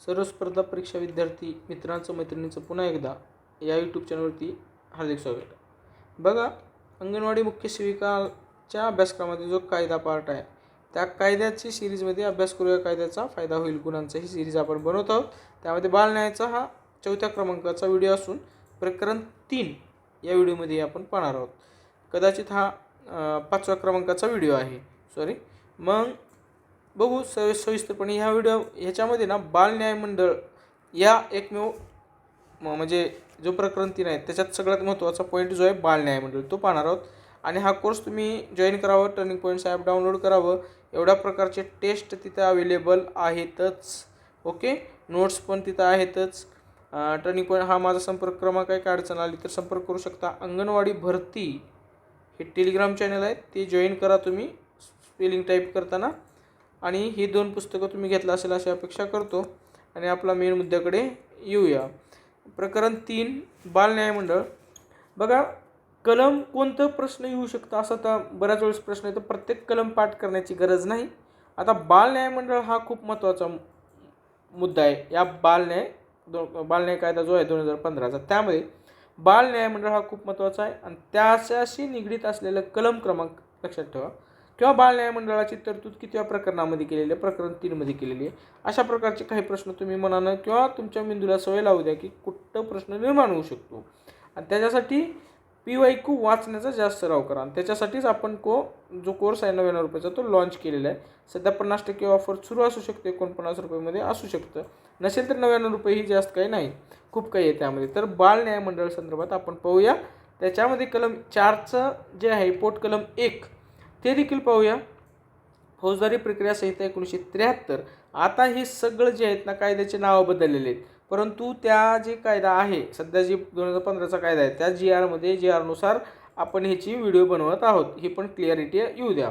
सर्व स्पर्धा परीक्षा विद्यार्थी मित्रांचं मैत्रिणींचं पुन्हा एकदा या यूट्यूब चॅनलवरती हार्दिक स्वागत. बघा अंगणवाडी मुख्य सेविकाच्या अभ्यासक्रमातील जो कायदा पार्ट आहे त्या कायद्याची सिरीजमध्ये अभ्यास करूया. कायद्याचा फायदा होईल. गुणांचा ही सिरीज आपण बनवत आहोत. त्यामध्ये बालन्यायाचा हा चौथ्या क्रमांकाचा व्हिडिओ असून प्रकरण तीन या व्हिडिओमध्ये आपण पाहणार आहोत. कदाचित हा पाचव्या क्रमांकाचा व्हिडिओ आहे. सॉरी मग बघू सवि सविस्तरपणे ह्या व्हिडिओ ह्याच्यामध्ये ना बाल न्याय मंडळ या एकमेव म्हणजे जो प्रकरण तीन आहे त्याच्यात सगळ्यात महत्त्वाचा पॉईंट जो आहे बाल न्याय मंडळ तो पाहणार आहोत. आणि हा कोर्स तुम्ही जॉईन करावं टर्निंग पॉईंट्स ॲप डाउनलोड करावं एवढ्या प्रकारचे टेस्ट तिथं अवेलेबल आहेतच. ओके नोट्स पण तिथं आहेतच. टर्निंग पॉईंट हा माझा संपर्क क्रमांक आहे काय अडचण आली तर संपर्क करू शकता. अंगणवाडी भरती हे टेलिग्राम चॅनल आहे ते जॉईन करा तुम्ही. स्पेलिंग टाईप करताना. आणि ही दोन पुस्तकं तुम्ही घेतला असेल अशी अपेक्षा करतो. आणि आपला मेन मुद्द्याकडे येऊया. प्रकरण तीन बाल न्यायमंडळ बघा कलम कोणतं प्रश्न येऊ शकतं? असं आता बऱ्याच वेळेस प्रश्न येतो. प्रत्येक कलम पाठ करण्याची गरज नाही. आता बाल न्यायमंडळ हा खूप महत्त्वाचा मुद्दा आहे. या बाल न्याय दो बाल न्याय कायदा जो आहे दोन हजार पंधराचा त्यामध्ये बाल न्यायमंडळ हा खूप महत्त्वाचा आहे. आणि त्याच्याशी निगडीत असलेलं कलम क्रमांक लक्षात ठेवा. किंवा बाल न्याय मंडळाची तरतूद कितव्या प्रकरणामध्ये केलेली आहे प्रकरण तीनमध्ये केलेली आहे अशा प्रकारचे काही प्रश्न तुम्ही मनानं किंवा तुमच्या मेंदूला सवय लावू द्या की कुठं प्रश्न निर्माण होऊ शकतो. आणि त्याच्यासाठी पी वाय क्यू वाचण्याचा जास्त सराव करा. आणि त्याच्यासाठीच आपण को जो कोर्स आहे नव्याण्णव रुपयाचा तो लॉन्च केलेला आहे. सध्या पन्नास टक्के ऑफर सुरू असू शकते एकोणपन्नास रुपयेमध्ये असू शकतं. नसेल तर नव्याण्णव रुपये ही जास्त काही नाही. खूप काही आहे त्यामध्ये. तर बाल न्याय मंडळ संदर्भात आपण पाहूया. त्याच्यामध्ये कलम चारचं जे आहे पोट कलम एक ते देखील पाहूया. फौजदारी प्रक्रिया संहिता एकोणीसशे त्र्याहत्तर. आता हे सगळं जे आहेत ना कायद्याचे नावं बदललेले आहेत. परंतु त्या जे कायदा आहे सध्या जी दोन हजार पंधराचा कायदा आहे त्या जी आरमध्ये जी आरनुसार आपण ह्याची व्हिडिओ बनवत आहोत. ही पण क्लिअरिटी येऊ द्या.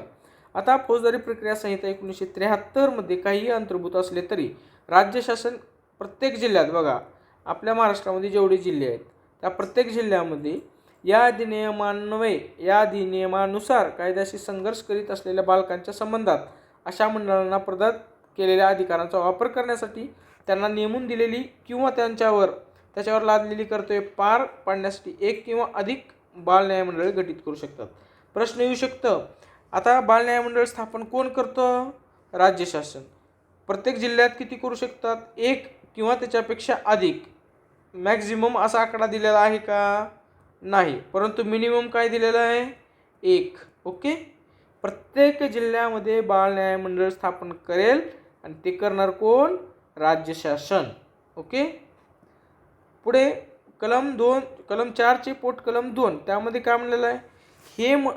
आता फौजदारी प्रक्रिया संहिता एकोणीसशे त्र्याहत्तरमध्ये काही अंतर्भूत असले तरी राज्य शासन प्रत्येक जिल्ह्यात बघा आपल्या महाराष्ट्रामध्ये जेवढे जिल्हे आहेत त्या प्रत्येक जिल्ह्यामध्ये या अधिनियमान्वये या अधिनियमानुसार कायद्याशी संघर्ष करीत असलेल्या बालकांच्या संबंधात अशा मंडळांना प्रदान केलेल्या अधिकारांचा वापर करण्यासाठी त्यांना नेमून दिलेली किंवा त्यांच्यावर त्याच्यावर लादलेली कर्तव्ये पार पाडण्यासाठी एक किंवा अधिक बाल न्यायमंडळे गठीत करू शकतात. प्रश्न येऊ शकतं आता बाल न्यायमंडळ स्थापन कोण करतं? राज्य शासन. प्रत्येक जिल्ह्यात किती करू शकतात? एक किंवा त्याच्यापेक्षा अधिक. मॅक्झिमम असा आकडा दिलेला आहे का? नाही. परंतु मिनिमम काय दिलेलं आहे? एक. ओके प्रत्येक जिल्ह्यामध्ये बाल न्याय मंडळ स्थापन करेल आणि ते करणार कोण? राज्य शासन. ओके पुढे कलम दोन कलम चारचे पोट कलम दोन. त्यामध्ये काय म्हणलेलं आहे? हे म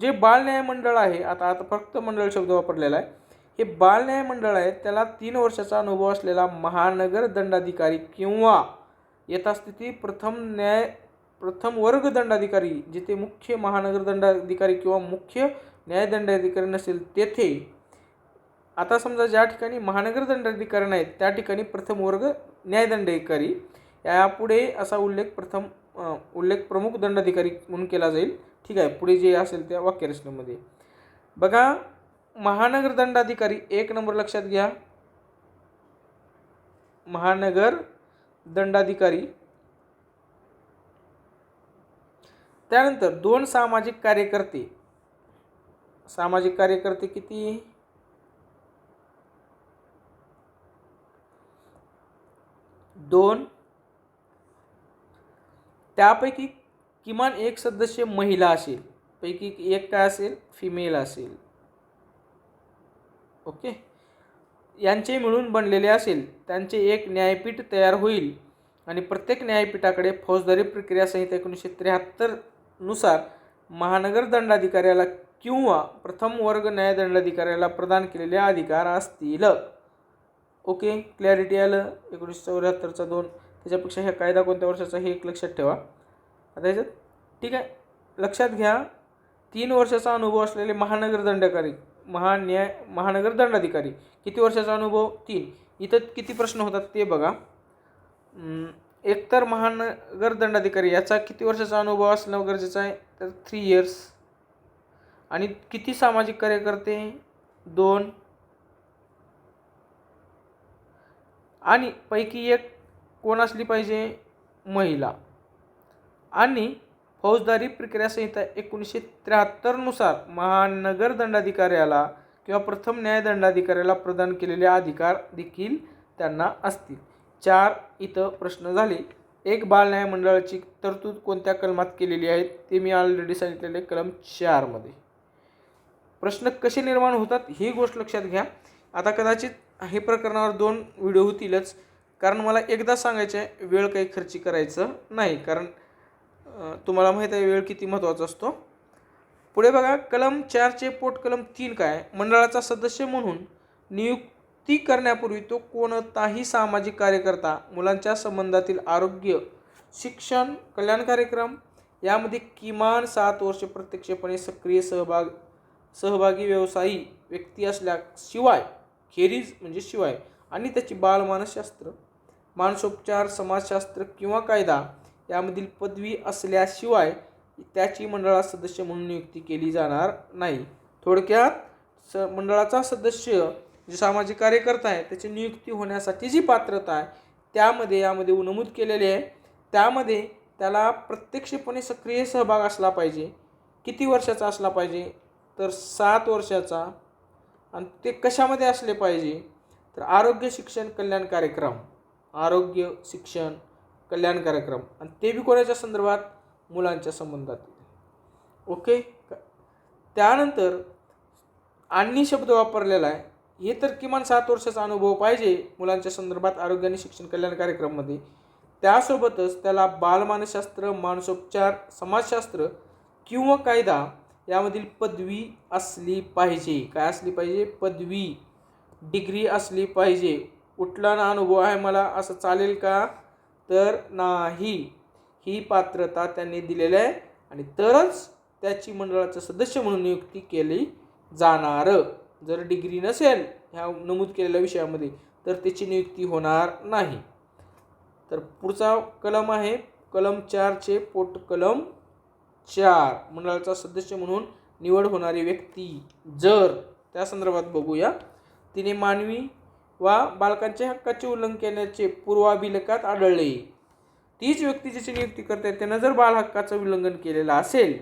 जे बाल न्याय मंडळ आहे आता आता फक्त मंडळ शब्द वापरलेला आहे हे बाल न्याय मंडळ आहे त्याला तीन वर्षाचा अनुभव असलेला महानगर दंडाधिकारी किंवा यथास्थिती प्रथम न्याय प्रथम वर्ग दंडाधिकारी जिथे मुख्य महानगर दंडाधिकारी किंवा मुख्य न्यायदंडाधिकारी नसेल तेथे आता समजा ज्या ठिकाणी महानगर दंडाधिकारी नाहीत त्या ठिकाणी प्रथम वर्ग न्यायदंडाधिकारी. यापुढे असा उल्लेख प्रथम उल्लेख प्रमुख दंडाधिकारी म्हणून केला जाईल. ठीक आहे पुढे जे असेल त्या वाक्यरचनेमध्ये. बघा महानगर दंडाधिकारी एक नंबर लक्षात घ्या. महानगर दंडाधिकारी त्यानंतर दोन सामाजिक कार्यकर्ते. सामाजिक कार्यकर्ते किती? दोन. त्यापैकी किमान एक सदस्य महिला असेल. पैकी एक काय असेल? फिमेल असेल. ओके? यांचे मिळून बनलेले असेल. त्यांचे एक न्यायपीठ तयार होईल. आणि प्रत्येक न्यायपीठाकडे फौजदारी प्रक्रिया संहिता एकोणीसशे नुसार महानगर दंडाधिकाऱ्याला किंवा प्रथम वर्ग न्यायदंडाधिकाऱ्याला प्रदान केलेले अधिकार असतील. ओके? क्लॅरिटी आलं? एकोणीसशे चौऱ्याहत्तरचा दोन. त्याच्यापेक्षा ह्या कायदा कोणत्या वर्षाचा हे एक लक्षात ठेवा. आता ह्याच्यात ठीक आहे? लक्षात घ्या. तीन वर्षाचा अनुभव असलेले महानगर दंडाधिकारी महान्याय महानगर दंडाधिकारी. किती वर्षाचा अनुभव? तीन. इथं किती प्रश्न होतात ते बघा. एकतर महानगर दंडाधिकारी याचा किती वर्षाचा अनुभव असणं गरजेचं आहे? तर थ्री इयर्स आणि किती सामाजिक कार्यकर्ते? दोन. आणि पैकी एक कोण असली पाहिजे? महिला. आणि फौजदारी प्रक्रिया संहिता एकोणीसशे त्र्याहत्तरनुसार महानगर दंडाधिकाऱ्याला किंवा प्रथम न्याय दंडाधिकाऱ्याला प्रदान केलेले अधिकार देखील त्यांना असतील. चार इथं प्रश्न झाले. एक बाल न्याय मंडळाची तरतूद कोणत्या कलमात केलेली आहे? ते मी ऑलरेडी सांगितलेले कलम चारमध्ये प्रश्न कसे निर्माण होतात? ही गोष्ट लक्षात घ्या. आता कदाचित हे प्रकरणावर दोन व्हिडिओ होतीलच. कारण मला एकदा सांगायचं आहे वेळ काही खर्ची करायचं नाही. कारण तुम्हाला माहीत आहे वेळ किती महत्त्वाचा असतो. पुढे बघा कलम चारचे पोट कलम तीन काय? मंडळाचा सदस्य म्हणून नियुक्त ती करण्यापूर्वी तो कोणताही सामाजिक कार्यकर्ता मुलांच्या संबंधातील आरोग्य शिक्षण कल्याण कार्यक्रम यामध्ये किमान सात वर्ष प्रत्यक्षपणे सक्रिय सहभाग सहभागी व्यवसायी व्यक्ती असल्याशिवाय खेरीज म्हणजे शिवाय आणि त्याची बालमानसशास्त्र मानसोपचार समाजशास्त्र किंवा कायदा यामधील पदवी असल्याशिवाय त्याची मंडळात सदस्य म्हणून नियुक्ती केली जाणार नाही. थोडक्यात स मंडळाचा सदस्य जे सामाजिक कार्यकर्ता आहे त्याची नियुक्ती होण्यासाठी जी पात्रता आहे त्यामध्ये यामध्ये नमूद केलेली आहे. त्यामध्ये त्याला प्रत्यक्षपणे सक्रिय सहभाग असला पाहिजे. किती वर्षाचा असला पाहिजे? तर सात वर्षाचा. आणि ते कशामध्ये असले पाहिजे? तर आरोग्य शिक्षण कल्याण कार्यक्रम. आरोग्य शिक्षण कल्याण कार्यक्रम. आणि ते बी कोणाच्या संदर्भात? मुलांच्या संबंधात. ओके? त्यानंतर आणि शब्द वापरलेला आहे. हे तर किमान सात वर्षाचा अनुभव पाहिजे मुलांच्या संदर्भात आरोग्य आणि शिक्षण कल्याण कार्यक्रममध्ये. त्यासोबतच त्याला बालमानसशास्त्र मानसोपचार समाजशास्त्र किंवा कायदा यामधील पदवी असली पाहिजे. काय असली पाहिजे? पदवी. डिग्री असली पाहिजे. कुठला ना अनुभव आहे मला असं चालेल का? तर नाही. ही पात्रता त्यांनी दिलेली आहे आणि तरच त्याची मंडळाचं सदस्य म्हणून नियुक्ती केली जाणार. जर डिग्री नसेल ह्या नमूद केलेल्या विषयामध्ये तर त्याची नियुक्ती होणार नाही. तर पुढचा कलम आहे कलम चारचे पोट कलम चार. मंडळाचा सदस्य म्हणून निवड होणारी व्यक्ती जर त्या संदर्भात बघूया. तिने मानवी वा बालकांच्या हक्काचे उल्लंघन केल्याचे पूर्वाभिलेखात आढळले. तीच व्यक्ती ज्याची नियुक्ती करते त्यानं जर बाल हक्काचं उल्लंघन केलेलं असेल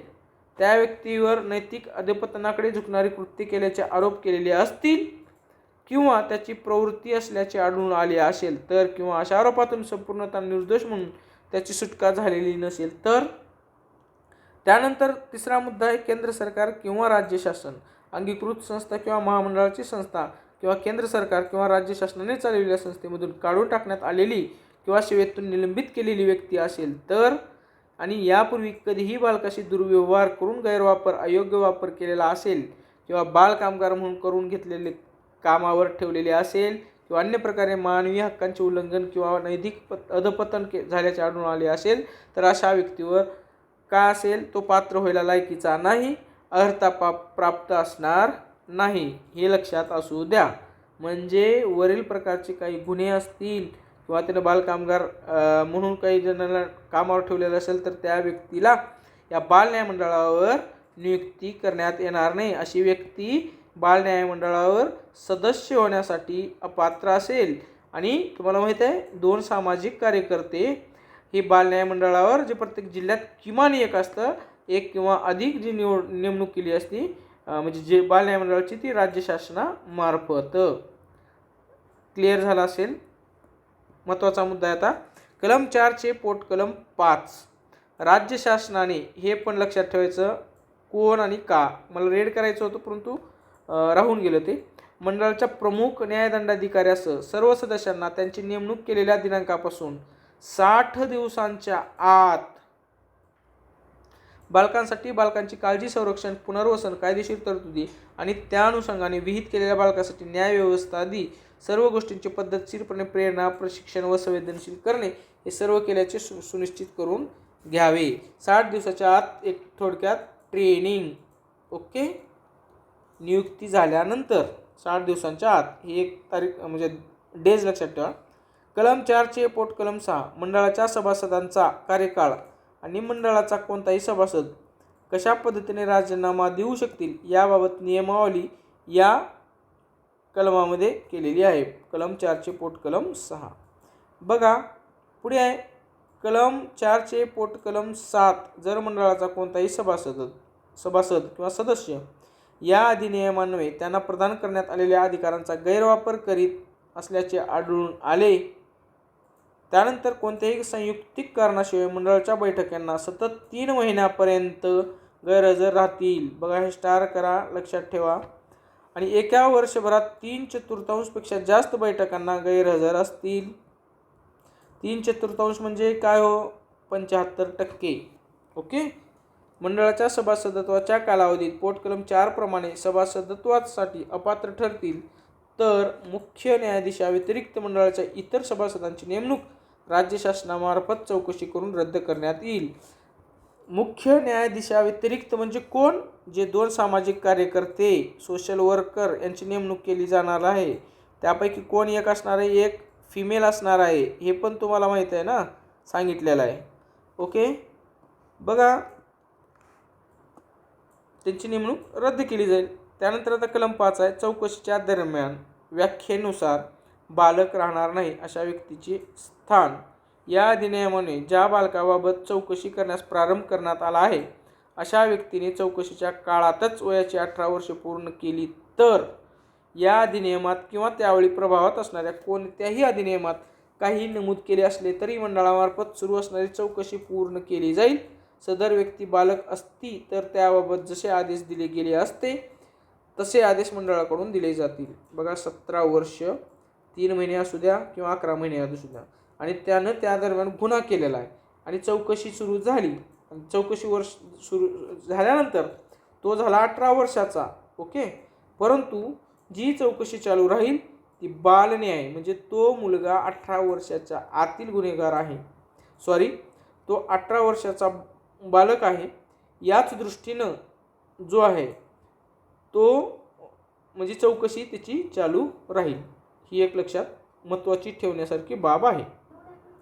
त्या व्यक्तीवर नैतिक अधपतनाकडे झुकणारी कृत्य केल्याचे आरोप केलेले असतील किंवा त्याची प्रवृत्ती असल्याचे आढळून आले असेल तर किंवा अशा आरोपातून संपूर्णतः निर्दोष म्हणून त्याची सुटका झालेली नसेल तर? त्यानंतर तिसरा मुद्दा आहे केंद्र सरकार किंवा राज्य शासन? अंगीकृत संस्था किंवा महामंडळाची संस्था किंवा केंद्र सरकार किंवा राज्य शासनाने चालविलेल्या संस्थेमधून काढून टाकण्यात आलेली किंवा सेवेतून निलंबित केलेली व्यक्ती असेल तर? आणि यापूर्वी कधीही बालकाशी दुर्व्यवहार करून गैरवापर अयोग्य वापर केलेला असेल किंवा बालकामगार म्हणून करून घेतलेले कामावर ठेवलेले असेल किंवा अन्य प्रकारे मानवी हक्कांचे उल्लंघन किंवा नैतिक पत अधपतन के झाल्याचे आढळून आले असेल तर अशा व्यक्तीवर का असेल? तो पात्र व्हायला लायकीचा नाही अर्हता पाप प्राप्त असणार नाही हे लक्षात असू द्या. म्हणजे वरील प्रकारचे काही गुन्हे असतील किंवा त्यानं बालकामगार म्हणून काही जणांना कामावर ठेवलेलं असेल तर त्या व्यक्तीला या बाल न्याय मंडळावर नियुक्ती करण्यात येणार नाही. अशी व्यक्ती बाल न्याय मंडळावर सदस्य होण्यासाठी अपात्र असेल. आणि तुम्हाला माहीत आहे दोन सामाजिक कार्यकर्ते हे बाल न्याय मंडळावर जे प्रत्येक जिल्ह्यात किमान एक असतं एक किंवा अधिक जी निवड नेमणूक केली असती म्हणजे जे बाल न्याय मंडळाची ती राज्य शासनामार्फत. क्लिअर झाला असेल? महत्त्वाचा मुद्दा आहे आता. कलम चारचे पोट कलम पाच. राज्य शासनाने हे पण लक्षात ठेवायचं कोण आणि का? मला रेड करायचं होतं परंतु राहून गेलं ते. मंडळाच्या प्रमुख न्यायदंडाधिकाऱ्यासह सर्व सदस्यांना त्यांची नेमणूक केलेल्या दिनांकापासून साठ दिवसांच्या आत बालकांसाठी बालकांची काळजी संरक्षण पुनर्वसन कायदेशीर तरतुदी आणि त्या अनुषंगाने विहित केलेल्या बालकासाठी न्यायव्यवस्था आदी सर्व गोष्टींची पद्धतशीरपणे प्रेरणा प्रशिक्षण व संवेदनशील करणे हे सर्व केल्याचे सु सुनिश्चित करून घ्यावे. साठ दिवसाच्या आत एक थोडक्यात ट्रेनिंग ओके? नियुक्ती झाल्यानंतर साठ दिवसांच्या आत ही एक तारीख म्हणजे डेज लक्षात ठेवा. कलम चारचे पोट कलम सहा. मंडळाच्या सभासदांचा कार्यकाळ आणि मंडळाचा कोणताही सभासद कशा पद्धतीने राजीनामा देऊ शकतील याबाबत नियमावली या कलमामध्ये केलेली आहे. कलम चारचे पोट कलम सहा. बघा पुढे आहे. कलम चारचे पोट कलम सात. जर मंडळाचा कोणताही सभासद सभासद किंवा सदस्य या अधिनियमान्वये त्यांना प्रदान करण्यात आलेल्या अधिकारांचा गैरवापर करीत असल्याचे आढळून आले त्यानंतर कोणत्याही संयुक्तिक कारणाशिवाय मंडळाच्या बैठकांना सतत तीन महिन्यापर्यंत गैरहजर राहतील. बघा हे स्टार करा लक्षात ठेवा. आणि एका वर्षभरात तीन चतुर्थांशपेक्षा जास्त बैठकांना गैरहजर असतील. तीन चतुर्थांश म्हणजे काय हो? पंच्याहत्तर टक्के. ओके? मंडळाच्या सभासदत्वाच्या कालावधीत पोटकलम चारप्रमाणे सभासदत्वासाठी अपात्र ठरतील. तर मुख्य न्यायाधीशाव्यतिरिक्त मंडळाच्या इतर सभासदांची नेमणूक राज्य शासनामार्फत चौकशी करून रद्द करण्यात येईल. मुख्य न्यायाधीशाव्यतिरिक्त म्हणजे कोण? जे दोन सामाजिक कार्यकर्ते सोशल वर्कर यांची नेमणूक केली जाणार आहे. त्यापैकी कोण एक असणार आहे? एक फिमेल असणार आहे. हे पण तुम्हाला माहीत आहे ना? सांगितलेलं आहे. ओके? बघा. त्यांची नेमणूक रद्द केली जाईल. त्यानंतर आता कलम पाच आहे. चौकशीच्या दरम्यान व्याख्येनुसार बालक राहणार नाही अशा व्यक्तीचे स्थान. या अधिनियमाने ज्या बालकाबाबत चौकशी करण्यास प्रारंभ करण्यात आला आहे अशा व्यक्तीने चौकशीच्या काळातच वयाची अठरा वर्षे पूर्ण केली तर या अधिनियमात किंवा त्यावेळी प्रभावात असणाऱ्या कोणत्याही अधिनियमात काही नमूद केले असले तरी मंडळामार्फत सुरू असणारी चौकशी पूर्ण केली जाईल. सदर व्यक्ती बालक असती तर त्याबाबत जसे आदेश दिले गेले असते तसे आदेश मंडळाकडून दिले जातील. बघा सतरा वर्ष तीन महिने असू द्या किंवा अकरा महिने असू द्या. आणि त्यानं त्या दरम्यान गुन्हा केलेला आहे. आणि चौकशी सुरू झाली. आणि चौकशी वर्ष सुरू झाल्यानंतर तो झाला अठरा वर्षाचा. ओके? परंतु जी चौकशी चालू राहील ती बालन्याय म्हणजे तो मुलगा अठरा वर्षाच्या आतील गुन्हेगार आहे. सॉरी तो अठरा वर्षाचा बालक आहे. याच दृष्टीनं जो आहे तो म्हणजे चौकशी त्याची चालू राहील. ही एक लक्षात महत्त्वाची ठेवण्यासारखी बाब आहे.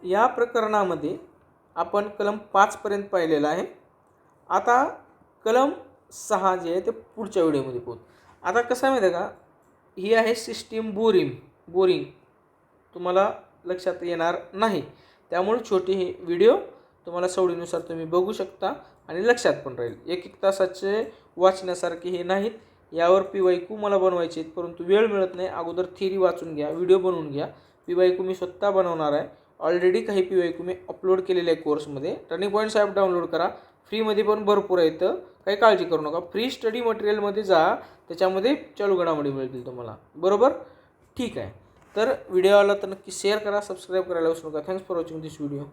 या प्रकरणामध्ये आपण कलम पाचपर्यंत पाहिलेलं आहे. आता कलम सहा जे आहे ते पुढच्या व्हिडिओमध्ये पोहोच आता कसं आहे माहिती आहे का? ही आहे सिस्टीम बोरिंग. बोरिंग तुम्हाला लक्षात येणार नाही. त्यामुळे छोटे हे व्हिडिओ तुम्हाला सवडीनुसार तुम्ही बघू शकता आणि लक्षात पण राहील. एक एक तासाचे वाचण्यासारखे हे नाहीत. यावर पी मला बनवायचे आहेत परंतु वेळ मिळत नाही. अगोदर थिअरी वाचून घ्या व्हिडिओ बनवून घ्या. पी मी स्वतः बनवणार आहे. ऑलरेडी काही पी वाय क्यू मी अपलोड केलेले आहे कोर्समध्ये टर्निंग पॉईंट्स ॲप डाउनलोड करा. फ्रीमध्ये पण भरपूर आहे तर काही काळजी करू नका. फ्री स्टडी मटेरियलमध्ये जा. त्याच्यामध्ये चालू घडामोडी मिळतील तुम्हाला. बरोबर? ठीक आहे. तर व्हिडिओला तर नक्की शेअर करा सबस्क्राईब करायला विसरू नका. Thanks for watching this video